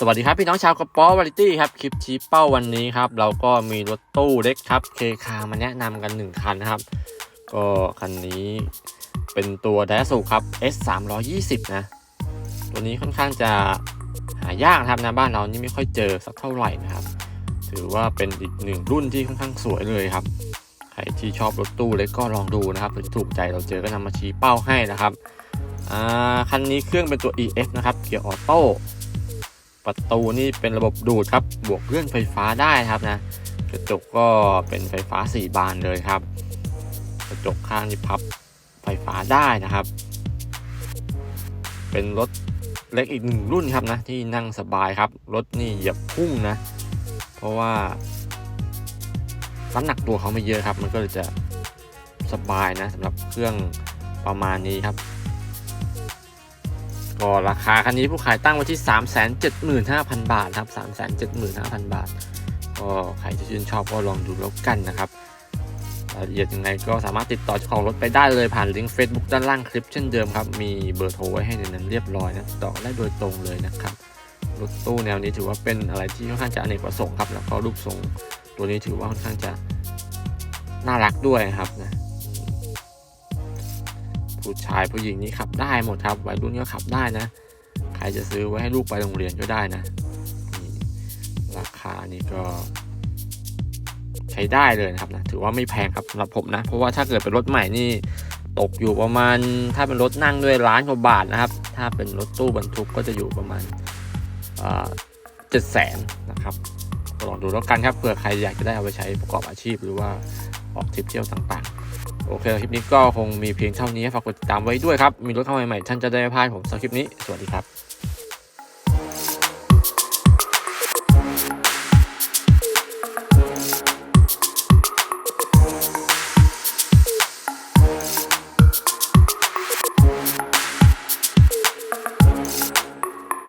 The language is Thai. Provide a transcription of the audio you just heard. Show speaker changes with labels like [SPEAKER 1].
[SPEAKER 1] สวัสดีครับ พี่น้องชาวกระป๋อวาริตี้ครับ คลิปชี้เป้าวันนี้ครับ เราก็มีรถตู้เล็กครับเคคามาแนะนำกัน 1 คันนะครับ ก็คันนี้เป็นตัวไดสูครับ S 3 2 0นะ ตัวนี้ค่อนข้างจะหายากครับนะบ้านเรานี่ไม่ค่อยเจอสักเท่าไหร่นะครับ ถือว่าเป็นอีกหนึ่งรุ่นที่ค่อนข้างสวยเลยครับ ใครที่ชอบรถตู้เล็กก็ลองดูนะครับหรือถูกใจเราเจอก็นำมาชี้เป้าให้นะครับอ่าคันนี้เครื่องเป็นตัว EF นะครับเกียร์ออโต้ ประตูนี่เป็นระบบดูดครับ บวกเลื่อนไฟฟ้าได้ครับนะ กระจกก็เป็นไฟฟ้า 4 บานเลยครับ กระจกข้างนี่พับไฟฟ้าได้นะครับ เป็นรถเล็กอีกหนึ่งรุ่นครับนะที่นั่งสบายครับ รถนี่เหยียบพุ่งนะ เพราะว่าน้ำหนักตัวเขาไม่เยอะครับ มันก็เลยจะสบายนะสำหรับเครื่องประมาณนี้ครับ ก็ราคาคันนี้ผู้ขายตั้งไว้ที่ 375,000 บาทครับ 375,000 บาท ก็ใครที่ชื่นชอบก็ลองดูแล้วกันนะครับรายละเอียดยังไงก็สามารถติดต่อเจ้าของรถไปได้เลยผ่านลิงก์ Facebook ด้านล่างคลิปเช่นเดิมครับ มีเบอร์โทรไว้ให้ในนั้นเรียบร้อยนะติดต่อได้โดยตรงเลยนะครับ รถตู้แนวนี้ถือว่าเป็นอะไรที่ค่อนข้างจะอเนกประสงค์ครับ แล้วก็รูปทรงตัวนี้ถือว่าค่อนข้างจะน่ารักด้วยครับนะ ผู้ชายผู้หญิงนี่ขับได้หมดครับวัยรุ่นก็ขับได้นะ ใครจะซื้อไว้ให้ลูกไปโรงเรียนก็ได้นะ ราคานี่ก็ ใช้ได้เลยนะครับนะถือว่าไม่แพงครับสำหรับผมนะ เพราะว่าถ้าเกิดเป็นรถใหม่นี่ตกอยู่ประมาณ ถ้าเป็นรถนั่งด้วยล้านกว่าบาทนะครับ ถ้าเป็นรถตู้บรรทุกก็จะอยู่ประมาณเจ็ดแสนนะครับลองดูแล้วกันครับเผื่อใครอยากจะได้เอาไปใช้ประกอบอาชีพหรือว่าออกทริปเที่ยวต่างๆ โอเค คลิปนี้ก็คงมีเพียงเท่านี้ ฝากกดติดตามไว้ด้วยครับ มีรถเข้าใหม่ๆ ท่านจะได้ไม่พลาดผมสำหรับคลิปนี้ สวัสดีครับ